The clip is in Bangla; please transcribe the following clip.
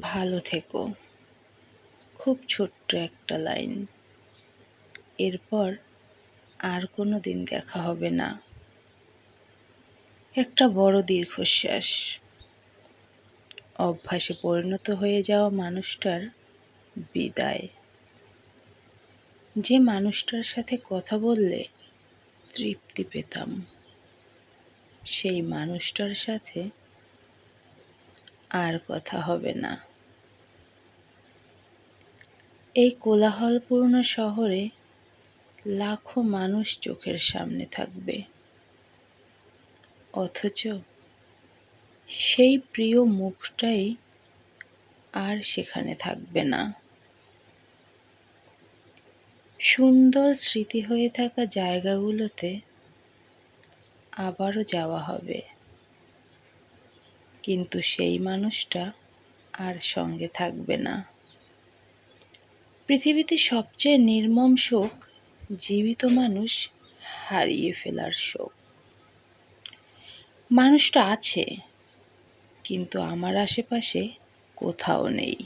ভালো থেকো। খুব ছোট্ট একটা লাইন। এরপর আর কোনো দিন দেখা হবে না। একটা বড় দীর্ঘশ্বাস। অভ্যাসে পরিণত হয়ে যাওয়া মানুষটার বিদায়। যে মানুষটার সাথে কথা বললে তৃপ্তি পেতাম। সেই মানুষটার সাথে আর কথা হবে না। এই কোলাহলপূর্ণ শহরে লাখো মানুষ চোখের সামনে থাকবে। অথচ সেই প্রিয় মুখটাই আর সেখানে থাকবে না। সুন্দর স্মৃতি হয়ে থাকা জায়গাগুলোতে আবারও যাওয়া হবে। কিন্তু সেই মানুষটা আর সঙ্গে থাকবে না। পৃথিবীতে সবচেয়ে নির্মম শোক জীবিত মানুষ হারিয়ে ফেলার শোক। মানুষটা আছে, কিন্তু আমার আশেপাশে কোথাও নেই।